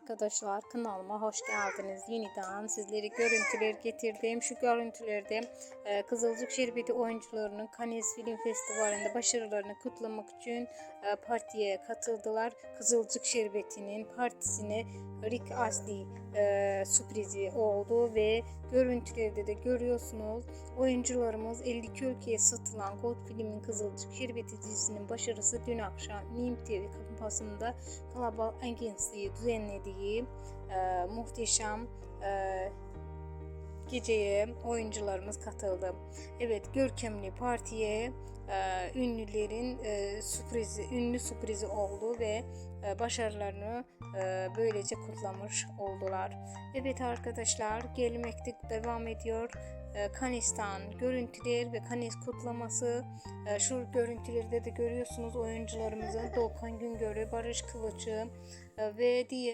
Arkadaşlar kanalıma hoş geldiniz. Yeniden sizlere görüntüler getirdim. Şu görüntülerde e, Kızılcık Şerbeti oyuncularının Cannes Film Festivali'nde başarılarını kutlamak için e, partiye katıldılar. Kızılcık Şerbeti'nin partisine Rick Astley e, sürprizi oldu ve görüntülerde de görüyorsunuz. Oyuncularımız 52 ülkeye satılan Gold filmin Kızılcık Şerbeti dizisinin başarısı dün akşam Mim TV kapasında Global Agency'yi düzenlediği e, muhteşem e, geceye oyuncularımız katıldı. Evet görkemli partiye e, ünlülerin e, sürprizi, ünlü sürprizi oldu ve e, başarılarını e, böylece kutlamış oldular. Evet arkadaşlar gelmekte devam ediyor. E, Kanistan görüntüler ve Kanis kutlaması e, şu görüntülerde de görüyorsunuz oyuncularımızın Doğukan Güngör'ü, Barış Kılıç'ı e, ve diğer